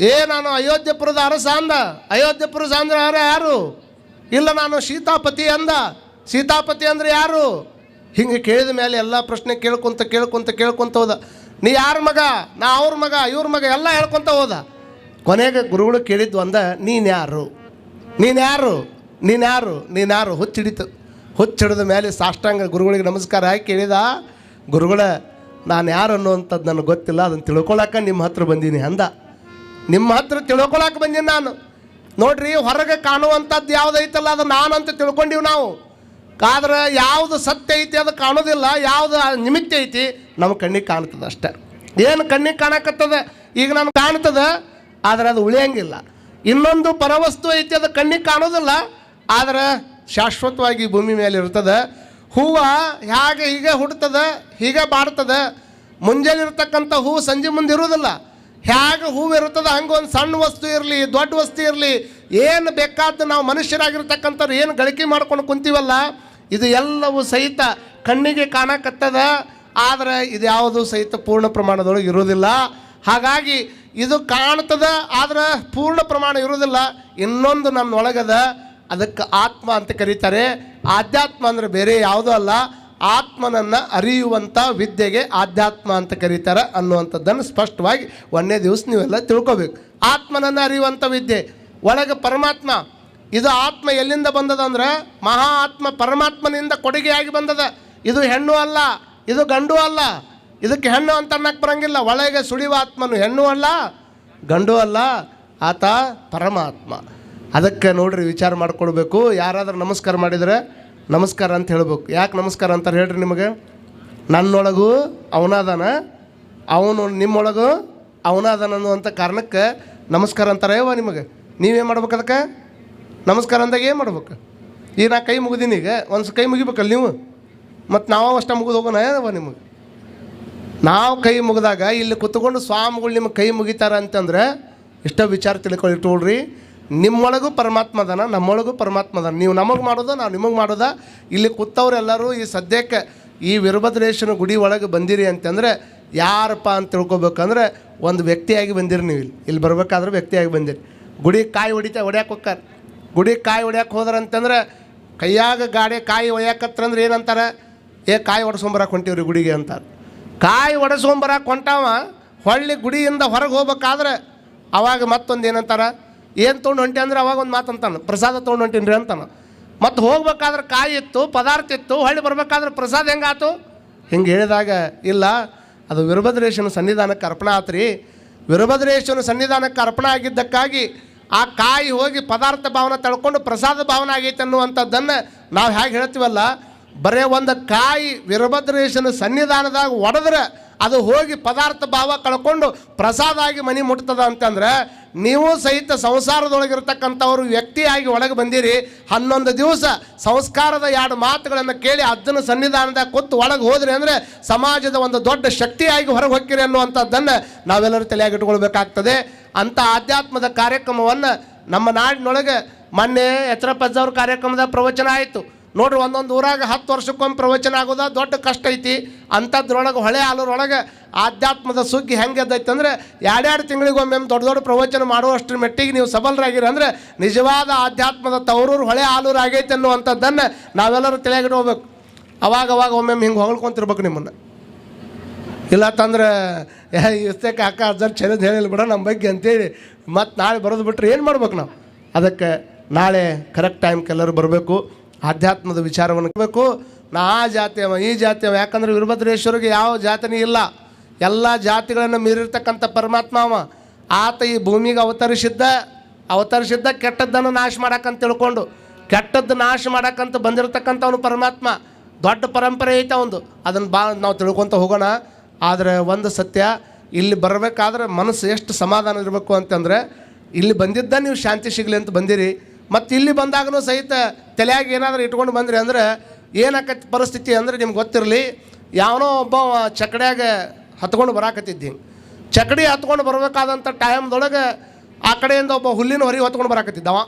ಏ, ನಾನು ಅಯೋಧ್ಯಪುರದ ಅರಸ ಅಂದ. ಅಯೋಧ್ಯಪುರದ ಅಂದ್ರೆ ಯಾರು ಯಾರು? ಇಲ್ಲ, ನಾನು ಸೀತಾಪತಿ ಅಂದ. ಸೀತಾಪತಿ ಅಂದ್ರೆ ಯಾರು? ಹಿಂಗೆ ಕೇಳಿದ ಮೇಲೆ ಎಲ್ಲ ಪ್ರಶ್ನೆ ಕೇಳ್ಕೊಂತ ಕೇಳ್ಕೊಂತ ಕೇಳ್ಕೊಂತ ಹೋದ. ನೀ ಯಾರ ಮಗ? ನಾ ಅವ್ರ ಮಗ, ಇವ್ರ ಮಗ ಎಲ್ಲ ಹೇಳ್ಕೊತ ಹೋದ. ಕೊನೆಗೆ ಗುರುಗಳು ಕೇಳಿದ್ವು ಅಂದ ನೀನು ಯಾರು? ನೀನು ಯಾರು? ನೀನು ಯಾರು? ನೀನು ಯಾರು? ಹುಚ್ಚಿಡಿತು. ಹುಚ್ಚಿಡಿದ ಮೇಲೆ ಸಾಷ್ಟಾಂಗ ಗುರುಗಳಿಗೆ ನಮಸ್ಕಾರ ಹಾಕಿ ಕೇಳಿದ, ಗುರುಗಳ, ನಾನು ಯಾರು ಅನ್ನುವಂಥದ್ದು ನನಗೆ ಗೊತ್ತಿಲ್ಲ ಅದನ್ನು ತಿಳ್ಕೊಳಕ್ಕೆ ನಿಮ್ಮ ಹತ್ರ ಬಂದೀನಿ ಅಂದ. ನಿಮ್ಮ ಹತ್ರ ತಿಳ್ಕೊಳಕ್ಕೆ ಬಂದೀನಿ ನಾನು. ನೋಡ್ರಿ, ಹೊರಗೆ ಕಾಣುವಂಥದ್ದು ಯಾವುದೈತಲ್ಲ, ಅದು ನಾನು ಅಂತ ತಿಳ್ಕೊಂಡಿವಿ ನಾವು. ಆದ್ರೆ ಯಾವುದು ಸತ್ಯ ಐತಿ, ಅದು ಕಾಣೋದಿಲ್ಲ. ಯಾವುದು ನಿಮಿತ್ತ ಐತಿ, ನಮ್ಮ ಕಣ್ಣಿಗೆ ಕಾಣ್ತದೆ ಅಷ್ಟೇ. ಏನು ಕಣ್ಣಿಗೆ ಕಾಣಕತ್ತದ? ಈಗ ನಮ್ಗೆ ಕಾಣ್ತದೆ, ಆದ್ರೆ ಅದು ಉಳಿಯಂಗಿಲ್ಲ. ಇನ್ನೊಂದು ಪರವಸ್ತು ಐತಿ, ಅದು ಕಣ್ಣಿಗೆ ಕಾಣೋದಿಲ್ಲ. ಆದ್ರೆ ಶಾಶ್ವತವಾಗಿ ಭೂಮಿ ಮೇಲೆ ಇರ್ತದೆ. ಹೂವು ಹೇಗೆ ಹೀಗೆ ಹುಡ್ತದೆ ಹೀಗೆ ಬಾಡ್ತದ ಮುಂಜಾನೆ ಇರ್ತಕ್ಕಂಥ ಹೂವು ಸಂಜೆ ಮುಂದೆ ಇರುವುದಿಲ್ಲ. ಹೇಗೆ ಹೂವಿರುತ್ತದೆ ಹಂಗೆ ಒಂದು ಸಣ್ಣ ವಸ್ತು ಇರಲಿ, ದೊಡ್ಡ ವಸ್ತು ಇರಲಿ, ಏನು ಬೇಕಾದ ನಾವು ಮನುಷ್ಯರಾಗಿರ್ತಕ್ಕಂಥವ್ರು ಏನು ಗಳಿಕೆ ಮಾಡ್ಕೊಂಡು ಕುಂತೀವಲ್ಲ, ಇದು ಎಲ್ಲವೂ ಸಹಿತ ಕಣ್ಣಿಗೆ ಕಾಣಕತ್ತದ, ಆದರೆ ಇದು ಯಾವುದು ಸಹಿತ ಪೂರ್ಣ ಪ್ರಮಾಣದೊಳಗೆ ಇರೋದಿಲ್ಲ ಹಾಗಾಗಿ ಇದು ಕಾಣ್ತದ ಆದರೆ ಪೂರ್ಣ ಪ್ರಮಾಣ ಇರೋದಿಲ್ಲ ಇನ್ನೊಂದು ನಮ್ಮೊಳಗದ ಅದಕ್ಕೆ ಆತ್ಮ ಅಂತ ಕರೀತಾರೆ. ಆಧ್ಯಾತ್ಮ ಅಂದರೆ ಬೇರೆ ಯಾವುದೂ ಅಲ್ಲ. ಆತ್ಮನನ್ನು ಅರಿಯುವಂಥ ವಿದ್ಯೆಗೆ ಆಧ್ಯಾತ್ಮ ಅಂತ ಕರೀತಾರೆ ಅನ್ನುವಂಥದ್ದನ್ನು ಸ್ಪಷ್ಟವಾಗಿ ಒಂದನೇ ದಿವಸ ನೀವೆಲ್ಲ ತಿಳ್ಕೊಬೇಕು. ಆತ್ಮನನ್ನು ಅರಿಯುವಂಥ ವಿದ್ಯೆ. ಒಳಗೆ ಪರಮಾತ್ಮ. ಇದು ಆತ್ಮ ಎಲ್ಲಿಂದ ಬಂದದಂದ್ರೆ ಮಹಾ ಆತ್ಮ ಪರಮಾತ್ಮನಿಂದ ಕೊಡುಗೆಯಾಗಿ ಬಂದದ. ಇದು ಹೆಣ್ಣು ಅಲ್ಲ, ಇದು ಗಂಡು ಅಲ್ಲ, ಇದಕ್ಕೆ ಹೆಣ್ಣು ಅಂತ ಅನ್ನಕ್ಕೆ ಬರಂಗಿಲ್ಲ. ಒಳಗೆ ಸುಳಿವ ಆತ್ಮನು ಹೆಣ್ಣು ಅಲ್ಲ, ಗಂಡು ಅಲ್ಲ, ಆತ ಪರಮಾತ್ಮ. ಅದಕ್ಕೆ ನೋಡ್ರಿ ವಿಚಾರ ಮಾಡ್ಕೊಳ್ಬೇಕು. ಯಾರಾದರೂ ನಮಸ್ಕಾರ ಮಾಡಿದರೆ ನಮಸ್ಕಾರ ಅಂತ ಹೇಳ್ಬೇಕು. ಯಾಕೆ ನಮಸ್ಕಾರ ಅಂತಾರೆ ಹೇಳ್ರಿ ನಿಮಗೆ? ನನ್ನೊಳಗೂ ಅವನಾದಾನ, ಅವನು ನಿಮ್ಮೊಳಗೂ ಅವನಾದಾನ ಅನ್ನುವಂಥ ಕಾರಣಕ್ಕೆ ನಮಸ್ಕಾರ ಅಂತಾರೆ ಯವ್ವ ನಿಮಗೆ. ನೀವೇನು ಮಾಡ್ಬೇಕು ಅದಕ್ಕೆ? ನಮಸ್ಕಾರ ಅಂದಾಗ ಏನು ಮಾಡ್ಬೇಕು? ಈಗ ನಾ ಕೈ ಮುಗಿದೀನಿ ಈಗ. ಒಂದು ಕೈ ಮುಗಿಬೇಕಲ್ಲ ನೀವು? ಮತ್ತು ನಾವು ಅಷ್ಟ ಮುಗಿದು ಹೋಗೋಣ ನಿಮಗೆ? ನಾವು ಕೈ ಮುಗಿದಾಗ ಇಲ್ಲಿ ಕುತ್ಕೊಂಡು ಸ್ವಾಮಿಗಳು ನಿಮಗೆ ಕೈ ಮುಗಿತಾರ ಅಂತಂದ್ರೆ ಇಷ್ಟ ವಿಚಾರ ತಿಳ್ಕೊಳ್ಳಿ ಇಟ್ಕೊಳ್ರಿ ನಿಮ್ಮೊಳಗೂ ಪರಮಾತ್ಮ ಅದಾನ, ನಮ್ಮೊಳಗೂ ಪರಮಾತ್ಮ ಅದಾನ. ನೀವು ನಮಗೆ ಮಾಡೋದ, ನಾವು ನಿಮಗೆ ಮಾಡೋದ? ಇಲ್ಲಿ ಕೂತವ್ರೆಲ್ಲರೂ ಈ ಸದ್ಯಕ್ಕೆ ಈ ವೀರಭದ್ರೇಶ್ವರ ಗುಡಿ ಒಳಗೆ ಬಂದಿರಿ ಅಂತಂದ್ರೆ ಯಾರಪ್ಪ ಅಂತ ತಿಳ್ಕೊಬೇಕಂದ್ರೆ ಒಂದು ವ್ಯಕ್ತಿಯಾಗಿ ಬಂದಿರಿ ನೀವು ಇಲ್ಲಿ. ಇಲ್ಲಿ ಬರಬೇಕಾದ್ರೆ ವ್ಯಕ್ತಿಯಾಗಿ ಬಂದಿರಿ. ಗುಡಿ ಕಾಯಿ ಹೊಡಿತಾ ಹೊಡ್ಯಾಕೆ ಹೋಗ್ತಾರೆ ಗುಡಿ ಕಾಯಿ ಹೊಡ್ಯಾಕೆ ಹೋದ್ರ ಅಂತಂದ್ರೆ ಕೈಯಾಗ ಗಾಡಿ ಕಾಯಿ ಒಯ್ಯಾಕತ್ರಂದ್ರೆ ಏನಂತಾರೆ? ಏ, ಕಾಯಿ ಹೊಡ್ಸ್ಕೊಂಬರಕ್ಕೆ ಹೊಂಟಿವ್ರಿ ಗುಡಿಗೆ ಅಂತಾರೆ. ಕಾಯಿ ಹೊಡೆಸ್ಕೊಂಬರಕ್ಕೆ ಹೊಂಟಾವ, ಹೊಳ್ಳಿ ಗುಡಿಯಿಂದ ಹೊರಗೆ ಹೋಗ್ಬೇಕಾದ್ರೆ ಅವಾಗ ಮತ್ತೊಂದು ಏನಂತಾರ? ಏನು ತೊಗೊಂಡು ಹೊಂಟಿ ಅಂದ್ರೆ ಅವಾಗ ಒಂದು ಮಾತು ಅಂತಾನೆ, ಪ್ರಸಾದ ತೊಗೊಂಡು ಹೊಂಟೀನಿ ರೀ ಅಂತಾನೆ. ಮತ್ತು ಹೋಗ್ಬೇಕಾದ್ರೆ ಕಾಯಿ ಇತ್ತು, ಪದಾರ್ಥ ಇತ್ತು, ಹೊಳ್ಳಿ ಬರ್ಬೇಕಾದ್ರೆ ಪ್ರಸಾದ ಹೆಂಗಾತು ಹಿಂಗೆ ಹೇಳಿದಾಗ, ಇಲ್ಲ, ಅದು ವಿರಭದ್ರೇಶ್ವನ ಸನ್ನಿಧಾನಕ್ಕೆ ಅರ್ಪಣೆ ಆತ್ರಿ. ವೀರಭದ್ರೇಶ್ವರನ ಸನ್ನಿಧಾನಕ್ಕೆ ಅರ್ಪಣೆ ಆಗಿದ್ದಕ್ಕಾಗಿ ಆ ಕಾಯಿ ಹೋಗಿ ಪದಾರ್ಥ ಭಾವನೆ ತಳ್ಕೊಂಡು ಪ್ರಸಾದ ಭಾವನೆ ಆಗೈತೆ ಅನ್ನುವಂಥದ್ದನ್ನು ನಾವು ಹೇಗೆ ಹೇಳ್ತೀವಲ್ಲ, ಬರೇ ಒಂದು ಕಾಯಿ ವಿರಭದ್ರೇಶನ ಸನ್ನಿಧಾನದಾಗ ಒಡೆದ್ರೆ ಅದು ಹೋಗಿ ಪದಾರ್ಥ ಭಾವ ಕಳ್ಕೊಂಡು ಪ್ರಸಾದ ಆಗಿ ಮನೆ ಮುಟ್ತದ ಅಂತಂದ್ರೆ ನೀವು ಸಹಿತ ಸಂಸಾರದೊಳಗಿರ್ತಕ್ಕಂಥವ್ರು ವ್ಯಕ್ತಿಯಾಗಿ ಒಳಗೆ ಬಂದಿರಿ, ಹನ್ನೊಂದು ದಿವಸ ಸಂಸ್ಕಾರದ ಎರಡು ಮಾತುಗಳನ್ನು ಕೇಳಿ ಅಜ್ಜನ ಸನ್ನಿಧಾನದಾಗ ಕೂತು ಒಳಗೆ ಹೋದ್ರಿ ಅಂದರೆ ಸಮಾಜದ ಒಂದು ದೊಡ್ಡ ಶಕ್ತಿಯಾಗಿ ಹೊರಗೆ ಹೊಕ್ಕಿರಿ ಅನ್ನುವಂಥದ್ದನ್ನು ನಾವೆಲ್ಲರೂ ತಲೆಯಾಗಿಟ್ಕೊಳ್ಬೇಕಾಗ್ತದೆ. ಅಂಥ ಆಧ್ಯಾತ್ಮದ ಕಾರ್ಯಕ್ರಮವನ್ನು ನಮ್ಮ ನಾಡಿನೊಳಗೆ ಮೊನ್ನೆ ಎಚ್ಚರಪ್ಪಜ್ಜವ್ರ ಕಾರ್ಯಕ್ರಮದ ಪ್ರವಚನ ಆಯಿತು. ನೋಡ್ರಿ, ಒಂದೊಂದು ಊರಾಗ ಹತ್ತು ವರ್ಷಕ್ಕೊಮ್ಮೆ ಪ್ರವಚನ ಆಗೋದ, ದೊಡ್ಡ ಕಷ್ಟ ಐತಿ. ಅಂಥದ್ರೊಳಗೆ ಹೊಳೆ ಆಲೂರೊಳಗೆ ಆಧ್ಯಾತ್ಮದ ಸುಗ್ಗಿ ಹೆಂಗೆ ಎದ್ದೈತೆ ಅಂದರೆ, ಎರಡೆರಡು ತಿಂಗಳಿಗೊಮ್ಮೆ ದೊಡ್ಡ ದೊಡ್ಡ ಪ್ರವಚನ ಮಾಡುವಷ್ಟರ ಮಟ್ಟಿಗೆ ನೀವು ಸಬಲರಾಗಿರಂದ್ರೆ ನಿಜವಾದ ಆಧ್ಯಾತ್ಮದ ತವರೂರು ಹೊಳೆ ಆಲೂರು ಆಗೈತೆ ಅನ್ನುವಂಥದ್ದನ್ನು ನಾವೆಲ್ಲರೂ ಹೋಗ್ಬೇಕು ಅವಾಗ ಅವಾಗ ಒಮ್ಮೊಮ್ಮೆ ಹಿಂಗೆ ಹೊಗಳ್ಕೊಂತಿರ್ಬೇಕು ನಿಮ್ಮನ್ನು. ಇಲ್ಲ ತಂದ್ರೆ ಇಷ್ಟಕ್ಕೆ ಅಕ್ಕ, ಅಜ್ಜರ್ ಚಲೋದು ಹೇಳಿಲ್ಲ ಬಿಡ ನಮ್ಮ ಬಗ್ಗೆ ಅಂತೇಳಿ. ಮತ್ತು ನಾಳೆ ಬರೋದು ಬಿಟ್ಟರೆ ಏನು ಮಾಡ್ಬೇಕು ನಾವು? ಅದಕ್ಕೆ ನಾಳೆ ಕರೆಕ್ಟ್ ಟೈಮ್ಗೆ ಎಲ್ಲರೂ ಬರಬೇಕು. ಆಧ್ಯಾತ್ಮದ ವಿಚಾರವನ್ನು ಬೇಕು ನಾ ಆ ಜಾತಿ ಅವ, ಈ ಜಾತಿಯವ ಯಾಕಂದ್ರೆ ವೀರಭದ್ರೇಶ್ವರಿಗೆ ಯಾವ ಜಾತಿನೇ ಇಲ್ಲ. ಎಲ್ಲ ಜಾತಿಗಳನ್ನು ಮೀರಿರ್ತಕ್ಕಂಥ ಪರಮಾತ್ಮ ಅವ. ಆತ ಈ ಭೂಮಿಗೆ ಅವತರಿಸಿದ್ದ ಅವತರಿಸಿದ್ದ ಕೆಟ್ಟದ್ದನ್ನು ನಾಶ ಮಾಡಕ್ಕಂತ ತಿಳ್ಕೊಂಡು, ಕೆಟ್ಟದ್ದು ನಾಶ ಮಾಡಕ್ಕಂತ ಬಂದಿರತಕ್ಕಂಥವನು ಪರಮಾತ್ಮ. ದೊಡ್ಡ ಪರಂಪರೆ ಐತೆ ಅವಂದು. ಅದನ್ನು ಬಾ, ನಾವು ತಿಳ್ಕೊತ ಹೋಗೋಣ. ಆದರೆ ಒಂದು ಸತ್ಯ, ಇಲ್ಲಿ ಬರಬೇಕಾದ್ರೆ ಮನಸ್ಸು ಎಷ್ಟು ಸಮಾಧಾನ ಇರಬೇಕು ಅಂತಂದರೆ, ಇಲ್ಲಿ ಬಂದಿದ್ದ ನೀವು ಶಾಂತಿ ಸಿಗಲಿ ಅಂತ ಬಂದಿರಿ. ಮತ್ತು ಇಲ್ಲಿ ಬಂದಾಗಲೂ ಸಹಿತ ತಲೆಯಾಗಿ ಏನಾದರೂ ಇಟ್ಕೊಂಡು ಬಂದ್ರಿ ಅಂದ್ರೆ ಏನಾಕತಿ ಪರಿಸ್ಥಿತಿ ಅಂದರೆ ನಿಮ್ಗೆ ಗೊತ್ತಿರಲಿ, ಯಾವನೋ ಒಬ್ಬ ಚಕಡ್ಯಾಗ ಹತ್ಕೊಂಡು ಬರಾಕತ್ತಿದ್ದಿ. ಚಕಡಿ ಹತ್ಕೊಂಡು ಬರಬೇಕಾದಂಥ ಟೈಮ್ದೊಳಗೆ ಆ ಕಡೆಯಿಂದ ಒಬ್ಬ ಹುಲ್ಲಿನ ಹೊರಿ ಹೊತ್ಕೊಂಡು ಬರಾಕತ್ತಿದ್ದವ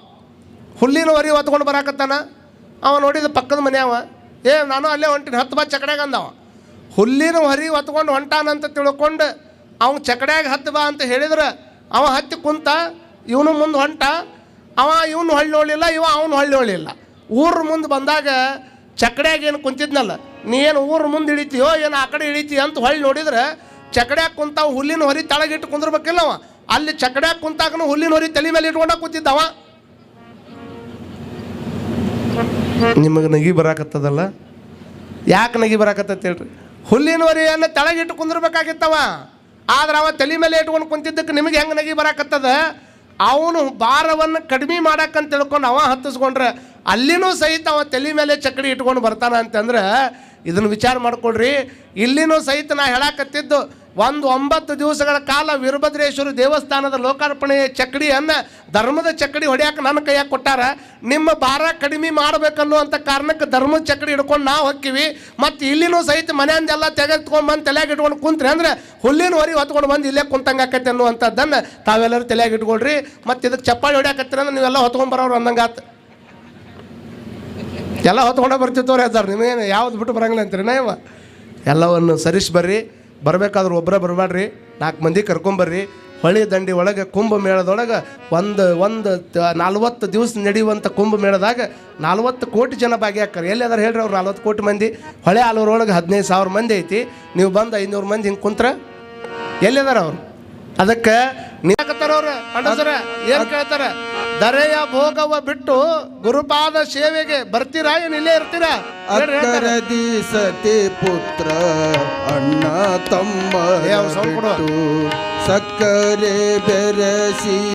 ಹುಲ್ಲಿನ ಹೊರಿ ಹೊತ್ಕೊಂಡು ಬರಾಕತ್ತಾನ. ಅವ ನೋಡಿದ ಪಕ್ಕದ ಮನೆಯವ, ಏ, ನಾನು ಅಲ್ಲೇ ಹೊಂಟಿನ, ಹತ್ತು ಬಾ ಚಕಡ್ಯಾಗ ಅಂದವ ಹುಲ್ಲಿನ ಹೊರಿ ಹೊತ್ಕೊಂಡು ಹೊಂಟಾನಂತ ತಿಳ್ಕೊಂಡು ಅವ್ನು ಚಕಡ್ಯಾಗ ಹತ್ತು ಬಾ ಅಂತ ಹೇಳಿದ್ರೆ ಅವ ಹತ್ತಿ ಕುಂತ, ಇವನು ಮುಂದೆ ಹೊಂಟ ಅವ ಇವನು ಹೊಳ್ಳಿ ನೋಡಲಿಲ್ಲ ಇವ ಅವನು ಹೊಳ್ಳಿ ನೋಡಲಿಲ್ಲ ಊರ ಮುಂದೆ ಬಂದಾಗ ಚಕ್ಡ್ಯಾಗ ಏನು ಕುಂತಿದ್ನಲ್ಲ, ನೀ ಏನು ಊರ ಮುಂದೆ ಇಳಿತೀಯೋ, ಏನು ಆ ಕಡೆ ಇಳಿತೀಯ ಅಂತ ಹೊಳ್ಳಿ ನೋಡಿದ್ರೆ ಚಕಡ್ಯಾಗ ಕುಂತಾವ ಹುಲ್ಲಿನ ಹೊರಿ ತಳಗಿಟ್ಟು ಕುಂದಿರ್ಬೇಕಿಲ್ಲ ಅವ. ಅಲ್ಲಿ ಚಕಡ್ಯಾಗ ಕುಂತಾಗನು ಹುಲ್ಲಿನ ಹೊರಿ ತಲೆ ಮೇಲೆ ಇಟ್ಕೊಂಡ ಕೂತಿದ್ದವ. ನಿಮಗೆ ನಗಿ ಬರಾಕತ್ತದಲ್ಲ? ಯಾಕೆ ನಗಿ ಬರಾಕತ್ತೈತೆ ಹೇಳ್ರಿ? ಹುಲ್ಲಿನ ಹೊರಿಯನ್ನು ತಳಗಿಟ್ಟು ಕುಂದಿರ್ಬೇಕಾಗಿತ್ತವ. ಆದ್ರೆ ಅವ ತಲೆ ಮೇಲೆ ಇಟ್ಕೊಂಡು ಕುಂತಿದ್ದಕ್ಕೆ ನಿಮಗೆ ಹೆಂಗೆ ನಗಿ ಬರಾಕತ್ತದ? ಅವನು ಭಾರವನ್ನು ಕಡಿಮೆ ಮಾಡಕ್ಕಂತ ತಿಳ್ಕೊಂಡು ಅವ ಹತ್ತಿಸ್ಕೊಂಡ್ರೆ ಅಲ್ಲಿನೂ ಸಹಿತ ಅವ ತಲೆ ಮೇಲೆ ಚಕ್ಕಡಿ ಇಟ್ಕೊಂಡು ಬರ್ತಾನ ಅಂತಂದ್ರೆ ಇದನ್ನು ವಿಚಾರ ಮಾಡ್ಕೊಳ್ರಿ. ಇಲ್ಲಿನೂ ಸಹಿತ ನಾ ಹೇಳಾಕತ್ತಿದ್ದು, ಒಂದು ಒಂಬತ್ತು ದಿವಸಗಳ ಕಾಲ ವೀರಭದ್ರೇಶ್ವರ ದೇವಸ್ಥಾನದ ಲೋಕಾರ್ಪಣೆ ಚಕ್ಕಡಿಯನ್ನು ಧರ್ಮದ ಚಕ್ಕಡಿ ಹೊಡ್ಯಾಕ ನನ್ನ ಕೈಯಾಗ ಕೊಟ್ಟಾರ. ನಿಮ್ಮ ಭಾರ ಕಡಿಮೆ ಮಾಡ್ಬೇಕನ್ನುವಂಥ ಕಾರಣಕ್ಕೆ ಧರ್ಮದ ಚಕ್ಕಡಿ ಹಿಡ್ಕೊಂಡು ನಾವು ಹೊಕ್ಕಿವಿ. ಮತ್ತು ಇಲ್ಲಿನೂ ಸಹಿತ ಮನೆಯಿಂದೆಲ್ಲ ತೆಗೆದುಕೊಂಡ್ಬಂದು ತಲೆಯಾಗ ಇಟ್ಕೊಂಡು ಕುಂತ್ರಿ ಅಂದ್ರೆ ಹುಲ್ಲಿನ ಹೊರಿ ಹೊತ್ಕೊಂಡು ಬಂದು ಇಲ್ಲೇ ಕುಂತಂಗೆ ಆಕೈತೆ ಅನ್ನುವಂಥದ್ದನ್ನು ತಾವೆಲ್ಲರೂ ತಲೆಯಾಗಿ ಇಟ್ಕೊಳ್ರಿ. ಮತ್ತು ಇದಕ್ಕೆ ಚಪ್ಪಾಳಿ ಹೊಡ್ಯಾಕತ್ತೀರ ಅಂದ್ರೆ ನೀವೆಲ್ಲ ಹೊತ್ಕೊಂಡು ಬರೋರು ಅಂದಂಗೆ ಆತು ಎಲ್ಲ ಹೊತ್ಕೊಂಡೇ ಬರ್ತಿತ್ತವ್ರೆ ಸರ್, ನಿಮಗೇನು ಯಾವ್ದು ಬಿಟ್ಟು ಬರಂಗಿಲ್ಲ ಅಂತೀರಿ ಇವ. ಎಲ್ಲವನ್ನು ಸರಿಸಿ ಬರ್ರಿ, ಬರಬೇಕಾದ್ರೆ ಒಬ್ಬರೇ ಬರಬೇಡ್ರಿ ನಾಲ್ಕು ಮಂದಿ ಕರ್ಕೊಂಬರ್ರಿ ಹೊಳಿ ದಂಡಿ ಒಳಗೆ ಕುಂಭ ಮೇಳದೊಳಗೆ ಒಂದು ಒಂದು ನಲ್ವತ್ತು ದಿವಸ ನಡೆಯುವಂಥ ಕುಂಭ ಮೇಳದಾಗ ನಲ್ವತ್ತು ಕೋಟಿ ಜನ ಭಾಗಿಯಾಕ್ತಾರೆ. ಎಲ್ಲಿ ಅದಾರ ಹೇಳ್ರಿ ಅವ್ರು ನಲ್ವತ್ತು ಕೋಟಿ ಮಂದಿ? ಹೊಳೆ ಆಲೂರೊಳಗೆ ಹದಿನೈದು ಸಾವಿರ ಮಂದಿ ಐತಿ, ನೀವು ಬಂದು ಐನೂರು ಮಂದಿ ಹಿಂಗೆ ಕುಂತ್ರ ಎಲ್ಲಿದಾರ ಅವ್ರು? ಅದಕ್ಕೆ ನೀಕತ್ತಾರ ಅವ್ರು? ಅಣ್ಣಸರ ಏನು ಕೇಳ್ತಾರ? ದರೆಯ ಭೋಗವ ಬಿಟ್ಟು ಗುರುಪಾದ ಸೇವೆಗೆ ಬರ್ತೀರಾ ಏನು ಇಲ್ಲೇ ಇರ್ತೀರಾ? ಅಕ್ಕರದಿ ಸತಿ ಪುತ್ರ ಅಣ್ಣ ತಮ್ಮ ಸಕ್ಕರೆ ಬೆರೆಸಿ